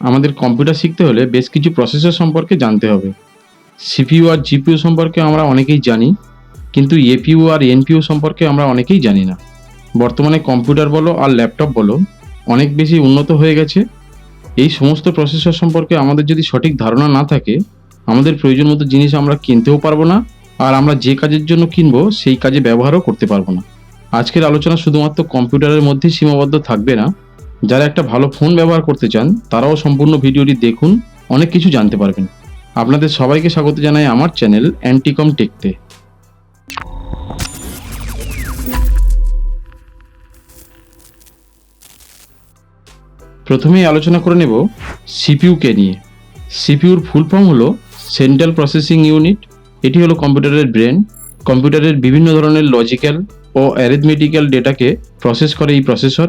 আমাদের কম্পিউটার শিখতে হলে বেশ কিছু প্রসেসর সম্পর্কে জানতে হবে। সিপিইউ আর জিপিইউ সম্পর্কে আমরা অনেকেই জানি, কিন্তু এপিইউ আর এনপিইউ সম্পর্কে আমরা অনেকেই জানি না। বর্তমানে কম্পিউটার বলো আর ল্যাপটপ বলো, অনেক বেশি উন্নত হয়ে গেছে। এই সমস্ত প্রসেসর সম্পর্কে আমাদের যদি সঠিক ধারণা না থাকে, আমাদের প্রয়োজন মতো জিনিস আমরা কিনতেও পারব না, আর আমরা যে কাজের জন্য কিনবো, সেই কাজে ব্যবহারও করতে পারব না। আজকের আলোচনা শুধুমাত্র কম্পিউটারের মধ্যেই সীমাবদ্ধ থাকবে না যারা একটা ভালো ফোন ব্যবহার করতে চান, তারাও সম্পূর্ণ ভিডিওটি দেখুন, অনেক কিছু জানতে পারবেন। আপনাদের সবাইকে স্বাগত জানাই আমার চ্যানেল অ্যান্টিকম টেকতে। প্রথমেই আলোচনা করে নেব সিপিইউকে নিয়ে। সিপিইউর ফুল ফর্ম হলো সেন্ট্রাল প্রসেসিং ইউনিট। এটি হলো কম্পিউটারের ব্রেন। কম্পিউটারের বিভিন্ন ধরনের লজিক্যাল ও অ্যারিথমেটিক্যাল ডেটাকে প্রসেস করে এই প্রসেসর।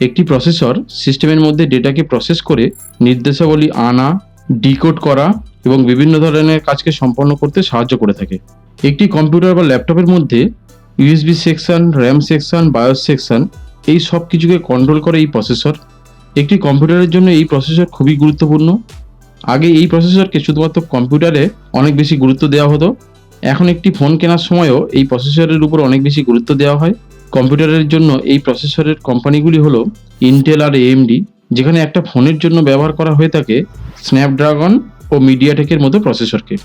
একটি প্রসেসর সিস্টেমের মধ্যে ডেটাকে প্রসেস করে নির্দেশাবলী আনা, ডিকোড করা এবং বিভিন্ন ধরনের কাজকে সম্পন্ন করতে সাহায্য করে থাকে। একটি কম্পিউটার বা ল্যাপটপের মধ্যে USB section, RAM section BIOS section এই সব কিছুকে কন্ট্রোল করে এই প্রসেসর। একটি কম্পিউটারের জন্য এই প্রসেসর খুবই গুরুত্বপূর্ণ। আগে এই প্রসেসরকে শুধুমাত্র কম্পিউটারে অনেক বেশি গুরুত্ব দেওয়া হতো। এখন একটি ফোন কেনার সময়ও এই প্রসেসরের উপর অনেক বেশি গুরুত্ব দেওয়া হয়। কম্পিউটারের জন্য এই প্রসেসরের কোম্পানিগুলি হলো ইন্টেল আর এএমডি যেখানে একটা ফোনের জন্য ব্যবহার করা হয়ে থাকে স্ন্যাপড্রাগন ও মিডিয়াটেকের মতো প্রসেসরকে।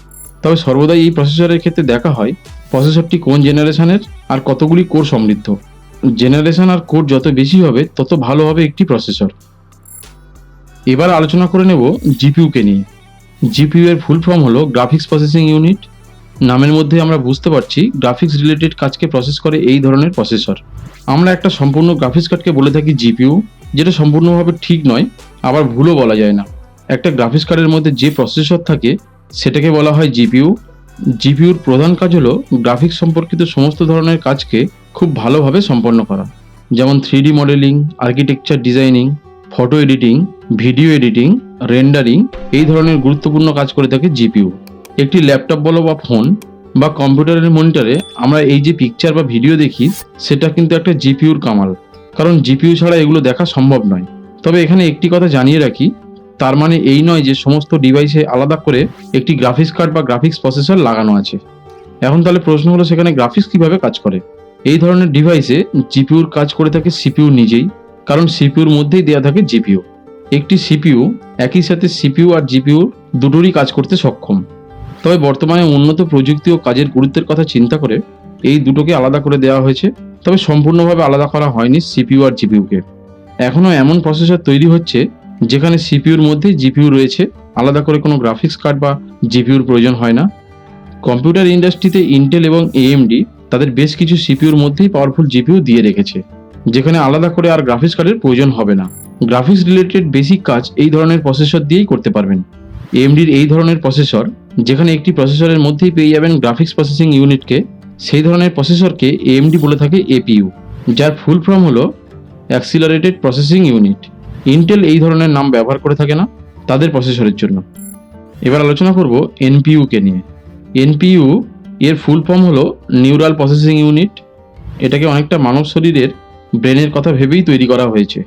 তবে সর্বদাই এই প্রসেসরের ক্ষেত্রে দেখা হয় প্রসেসরটি কোন জেনারেশনের আর কতগুলি কোর সমৃদ্ধ। জেনারেশন আর কোর যত বেশি হবে, তত ভালো হবে একটি প্রসেসর। এবার আলোচনা করে নেব জিপিইউকে নিয়ে। জিপিইউ এর ফুল ফর্ম হলো গ্রাফিক্স প্রসেসিং ইউনিট নামের মধ্যে আমরা বুঝতে পারছি গ্রাফিক্স রিলেটেড কাজকে প্রসেস করে এই ধরনের প্রসেসর আমরা একটা সম্পূর্ণ গ্রাফিক্স কার্ডকে বলে থাকি জিপিইউ যেটা সম্পূর্ণভাবে ঠিক নয়, আবার ভুলও বলা যায় না। একটা গ্রাফিক্স কার্ডের মধ্যে যে প্রসেসর থাকে, সেটাকে বলা হয় জিপিইউ জিপিউর প্রধান কাজ হলো গ্রাফিক্স সম্পর্কিত সমস্ত ধরনের কাজকে খুব ভালোভাবে সম্পন্ন করা। যেমন three modelling architecture designing photo editing video editing rendering এই ধরনের গুরুত্বপূর্ণ কাজ করে থাকে জিপিইউ একটি ল্যাপটপ বলো বা ফোন বা কম্পিউটারের মনিটরে আমরা এই যে পিকচার বা ভিডিও দেখি, সেটা কিন্তু একটা জিপিইউর কামাল। কারণ জিপিইউ ছাড়া এগুলো দেখা সম্ভব নয়। তবে এখানে একটি কথা জানিয়ে রাখি, তার মানে এই নয় যে সমস্ত ডিভাইসে আলাদা করে একটি গ্রাফিক্স কার্ড বা গ্রাফিক্স প্রসেসর লাগানো আছে। এখন তাহলে প্রশ্ন হলো, সেখানে গ্রাফিক্স কীভাবে কাজ করে? এই ধরনের ডিভাইসে জিপিউর কাজ করে থাকে সিপিইউ নিজেই, কারণ সিপিইউর মধ্যেই দেওয়া থাকে জিপিইউ একটি সিপিইউ একই সাথে সিপিইউ আর জিপিইউ দুটোরই কাজ করতে সক্ষম। তবে বর্তমানে উন্নত প্রযুক্তি ও কাজের গুরুত্বের কথা চিন্তা করে এই দুটোকে আলাদা করে দেওয়া হয়েছে, তবে সম্পূর্ণভাবে আলাদা করা হয়নি সিপিইউ আর জিপিইউকে। এখনও এমন প্রসেসর তৈরি হচ্ছে যেখানে সিপিইউর মধ্যেই জিপিইউ রয়েছে, আলাদা করে কোনো গ্রাফিক্স কার্ড বা জিপিইউর প্রয়োজন হয় না। কম্পিউটার ইন্ডাস্ট্রিতে ইন্টেল এবং এএমডি তাদের বেশ কিছু সিপিইউর মধ্যেই পাওয়ারফুল জিপিউ দিয়ে রেখেছে, যেখানে আলাদা করে আর গ্রাফিক্স কার্ডের প্রয়োজন হবে না। গ্রাফিক্স রিলেটেড বেসিক কাজ এই ধরনের প্রসেসর দিয়েই করতে পারবেন। এএমডির এই ধরনের প্রসেসর যেখানে একটি প্রসেসরের মধ্যেই পেয়ে যাবেন গ্রাফিক্স প্রসেসিং ইউনিটকে, সেই ধরনের প্রসেসরকে এএমডি বলে থাকে এপিইউ যার ফুল ফর্ম হলো অ্যাক্সিলারেটেড প্রসেসিং ইউনিট ইন্টেল এই ধরনের নাম ব্যবহার করে থাকে না তাদের প্রসেসরের জন্য। এবার আলোচনা করব এনপিইউকে নিয়ে। এনপিইউ এর ফুল ফর্ম হলো নিউরাল প্রসেসিং ইউনিট এটাকে অনেকটা মানব শরীরের ব্রেনের কথা ভেবেই তৈরি করা হয়েছে।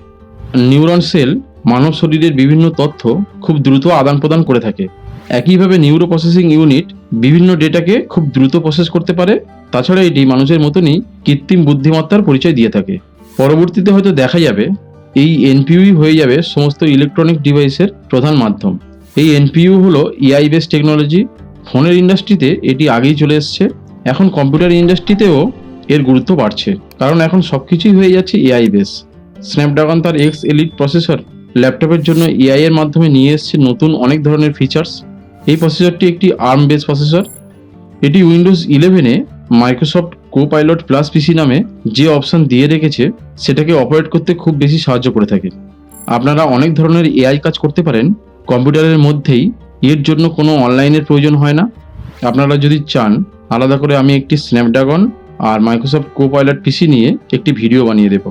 নিউরন সেল মানব শরীরের বিভিন্ন তথ্য খুব দ্রুত আদান প্রদান করে থাকে। একইভাবে নিউরো প্রসেসিং ইউনিট বিভিন্ন ডেটাকে খুব দ্রুত প্রসেস করতে পারে। তাছাড়া এটি মানুষের মতনই কৃত্রিম বুদ্ধিমত্তার পরিচয় দিয়ে থাকে। পরবর্তীতে হয়তো দেখা যাবে, এই এনপিইউই হয়ে যাবে সমস্ত ইলেকট্রনিক ডিভাইসের প্রধান মাধ্যম। এই এনপিইউ হলো এআই বেস টেকনোলজি ফোনের ইন্ডাস্ট্রিতে এটি আগেই চলে এসছে। এখন কম্পিউটার ইন্ডাস্ট্রিতেও এর গুরুত্ব বাড়ছে। কারণ এখন সব কিছুই হয়ে যাচ্ছে এআই বেস স্ন্যাপড্রাগন তার এক্স এলিট প্রসেসর ল্যাপটপের জন্য এআই এর মাধ্যমে নিয়ে এসছে নতুন অনেক ধরনের ফিচার্স এই প্রসেসরটি একটি আর্ম বেস প্রসেসর এটি উইন্ডোজ ইলেভেনে Microsoft Copilot plus PC নামে যে অপশান দিয়ে রেখেছে, সেটাকে অপারেট করতে খুব বেশি সাহায্য করে থাকে। আপনারা অনেক ধরনের এআই কাজ করতে পারেন, কম্পিউটারের মধ্যেই এর জন্য কোনো অনলাইনের প্রয়োজন হয় না। আপনারা যদি চান, আলাদা করে আমি একটি স্ন্যাপড্রাগন আর মাইক্রোসফট কো পাইলট পিসি নিয়ে একটি ভিডিও বানিয়ে দেব।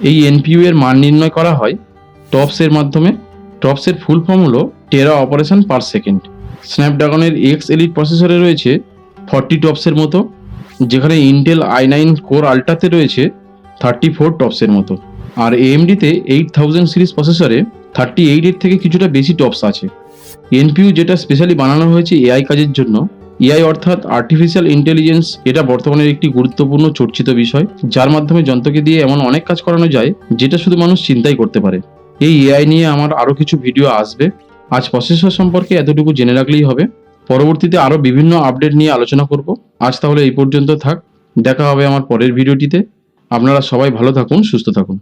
এই এনপিইউ এর মান নির্ণয় করা হয় টপসের মাধ্যমে। টপসের ফুল ফর্ম হলো টেরা অপারেশন পার সেকেন্ড স্ন্যাপড্রাগনের এক্স এলিট প্রসেসরে রয়েছে ফর্টি টপসের মতো, যেখানে ইন্টেল আই নাইন কোর আল্ট্রাতে রয়েছে থার্টি ফোর টপসের মতো। আর এএমডিতে এইট থাউজেন্ড সিরিজ প্রসেসরে থার্টি এইটের থেকে কিছুটা বেশি টপস আছে। এনপিইউ যেটা স্পেশালি বানানো হয়েছে এআই কাজের জন্য এআই অর্থাৎ আর্টিফিশিয়াল ইন্টেলিজেন্স এটা বর্তমানের একটি গুরুত্বপূর্ণ চর্চিত বিষয়, যার মাধ্যমে যন্ত্রকে দিয়ে এমন অনেক কাজ করানো যায়, যেটা শুধু মানুষ চিন্তাই করতে পারে। এই এআই নিয়ে আমার আরও কিছু ভিডিও আসবে। আজ প্রসেসর সম্পর্কে এতটুকু জেনে রাখলেই হবে। পরবর্তীতে আরও বিভিন্ন আপডেট নিয়ে আলোচনা করব। আজ তাহলে এই পর্যন্ত থাক। দেখা হবে আমার পরের ভিডিওটিতে আপনারা সবাই ভালো থাকুন, সুস্থ থাকুন।